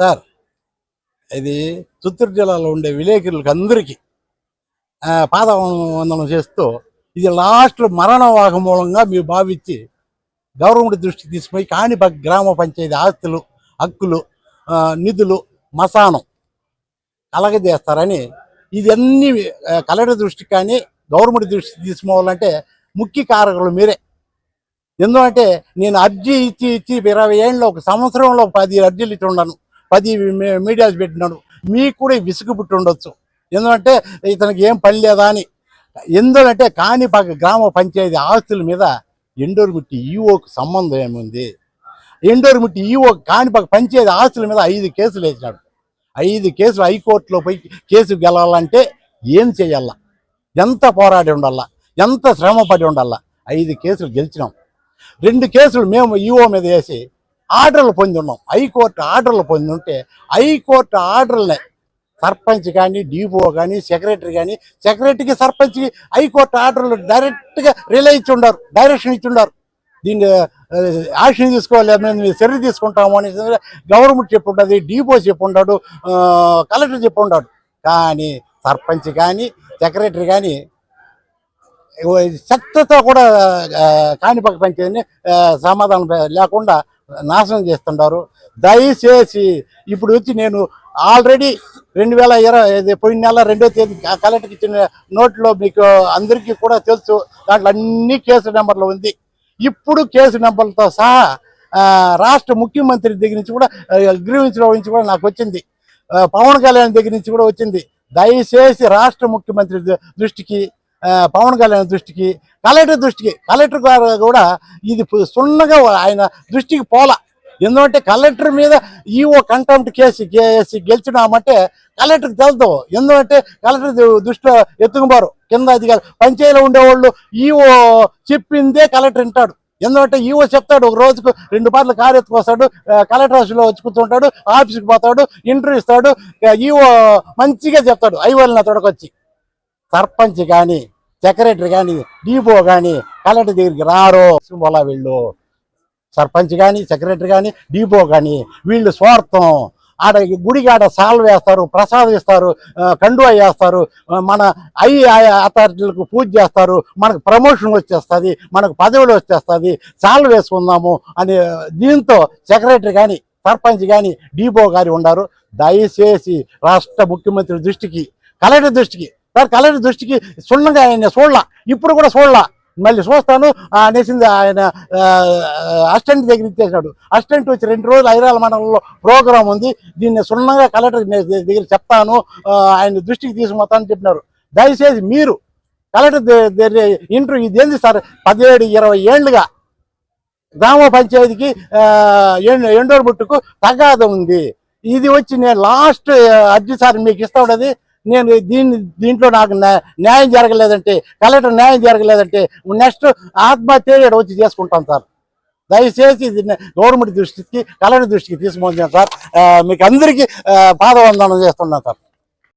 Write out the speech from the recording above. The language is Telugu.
సార్ ఇది చిత్తూరు జిల్లాలో ఉండే విలేకరులకు అందరికీ ఆ, పాదవందనం చేస్తూ ఇది లాస్ట్ మరణ మూలంగా మీరు భావించి గవర్నమెంట్ దృష్టికి తీసుకుపోయి కాని గ్రామ పంచాయతీ ఆస్తులు హక్కులు నిధులు మసానం కలగజేస్తారని ఇది అన్ని ఆ, కలెక్టర్ దృష్టికి కానీ గవర్నమెంట్ దృష్టికి తీసుకోవాలంటే ముఖ్య కారకులు మీరే. ఎందుకంటే నేను అర్జీ ఇచ్చి ఇచ్చి ఇరవై ఏళ్ళలో ఒక సంవత్సరంలో పది అర్జీలు ఇచ్చి ఉన్నాను పది మీడియాస్ పెట్టినాడు. మీకు కూడా విసుగు పుట్టి ఉండొచ్చు. ఎందుకంటే ఇతనికి ఏం పని లేదా అని. ఎందుకంటే కాణిపాక గ్రామ పంచాయతీ ఆస్తుల మీద ఎండోరుమిట్టి ఈఓకు సంబంధం ఏముంది? ఎండోరుమిట్టి ఈఓ కాణిపాక పంచాయతీ ఆస్తుల మీద ఐదు కేసులు వేసినాడు. ఐదు కేసులు హైకోర్టులో పోయి కేసు గెలవాలంటే ఏం చేయాల? ఎంత పోరాడి ఉండాలా? ఎంత శ్రమపడి ఉండాలా? ఐదు కేసులు గెలిచినాం. రెండు కేసులు మేము ఈఓ మీద వేసి ఆర్డర్లు పొంది ఉన్నాం హైకోర్టు ఆర్డర్లు పొంది ఉంటే హైకోర్టు ఆర్డర్లనే సర్పంచ్ కానీ డిపో కానీ సెక్రటరీ కానీ సెక్రటరీకి సర్పంచ్కి హైకోర్టు ఆర్డర్లు డైరెక్ట్గా రిలే ఇచ్చి ఉండారు డైరెక్షన్ ఇచ్చి ఉండారు. దీన్ని యాక్షన్ తీసుకోవాలి మేము చర్య తీసుకుంటాము అని గవర్నమెంట్ చెప్పి ఉంటుంది డిపో చెప్పు ఉంటాడు కలెక్టర్ చెప్పి ఉంటాడు కానీ సర్పంచ్ కానీ సెక్రటరీ కానీ శక్తితో కూడా ఆ, కాణిపక్క పంచాయతీని సమాధానం లేకుండా నాశనం చేస్తుంటారు. దయచేసి ఇప్పుడు వచ్చి నేను ఆల్రెడీ రెండు వేల ఇరవై పోయిన నెల రెండో తేదీ కలెక్టర్కి ఇచ్చిన నోట్లో మీకు అందరికీ కూడా తెలుసు దాంట్లో అన్ని కేసు నెంబర్లు ఉంది. ఇప్పుడు కేసు నెంబర్లతో సహా రాష్ట్ర ముఖ్యమంత్రి దగ్గర నుంచి కూడా గ్రీవించలో నుంచి కూడా నాకు వచ్చింది. పవన్ కళ్యాణ్ దగ్గర నుంచి కూడా వచ్చింది. దయచేసి రాష్ట్ర ముఖ్యమంత్రి దృష్టికి పవన్ కళ్యాణ్ దృష్టికి కలెక్టర్ దృష్టికి కలెక్టర్ గారు కూడా ఇది సున్నగా ఆయన దృష్టికి పోలా. ఎందుకంటే కలెక్టర్ మీద ఈఓ కంటెంప్ట్ కేసు కేసి గెలిచినామంటే కలెక్టర్కి తెలుదు. ఎందుకంటే కలెక్టర్ దృష్టిలో ఎత్తుకుపోరు. కింద అధికారులు పంచాయతీలో ఉండేవాళ్ళు ఈఓ చెప్పిందే కలెక్టర్ వింటాడు. ఎందుకంటే ఈవో చెప్తాడు ఒక రోజుకు రెండు పాటలు కారు ఎత్తుకొస్తాడు కలెక్టర్ ఆఫీస్లో వచ్చి కూర్చుంటాడు ఆఫీస్కి పోతాడు ఇంటర్వ్యూ ఇస్తాడు ఈవో ఈఓ మంచిగా చెప్తాడు ఐవల్ని తొడకొచ్చి. సర్పంచ్ కానీ సెక్రటరీ కానీ డిపో కానీ కలెక్టర్ దగ్గరికి రారు. పోలా వీళ్ళు సర్పంచ్ కానీ సెక్రటరీ కానీ డిపో కానీ వీళ్ళు స్వార్థం. ఆడ గుడిగాడ సాల్వ్ వేస్తారు ప్రసాదం ఇస్తారు కండువా వేస్తారు మన ఐ అథారిటీలకు పూజ చేస్తారు మనకు ప్రమోషన్ వచ్చేస్తుంది మనకు పదవులు వచ్చేస్తుంది సాల్వ్ వేసుకుందాము అని దీంతో సెక్రటరీ కానీ సర్పంచ్ కానీ డిపో గారి ఉన్నారు. దయచేసి రాష్ట్ర ముఖ్యమంత్రి దృష్టికి కలెక్టర్ దృష్టికి సార్ కలెక్టర్ దృష్టికి సున్నంగా ఆయన చూడలా. ఇప్పుడు కూడా చూడలా. మళ్ళీ చూస్తాను అనేసింది ఆయన అసిస్టెంట్ దగ్గర ఇచ్చేసాడు అసిస్టెంట్ వచ్చి రెండు రోజులు ఐరాల మండలంలో ప్రోగ్రాం ఉంది. దీన్ని సున్నంగా కలెక్టర్ దగ్గర చెప్తాను ఆయన దృష్టికి తీసుకుపోతానని చెప్పినారు. దయచేసి మీరు కలెక్టర్ ఇంటర్వ్యూ ఇది ఏంది సార్ పదిహేడు ఇరవై ఏళ్ళుగా గ్రామ పంచాయతీకి ఎండోరు బుట్టుకు తగాద ఉంది. ఇది వచ్చి నేను లాస్ట్ అర్జీ సార్ మీకు ఇస్తాడది నేను దీన్ని దీంట్లో నాకు న్యాయం జరగలేదంటే కలెక్టర్ న్యాయం జరగలేదంటే నెక్స్ట్ ఆత్మహత్య వచ్చి చేసుకుంటాం సార్. దయచేసి ఇది గవర్నమెంట్ దృష్టికి కలెక్టర్ దృష్టికి తీసుకుంటాను సార్. మీకు అందరికీ పాదవందనం చేస్తున్నాను సార్.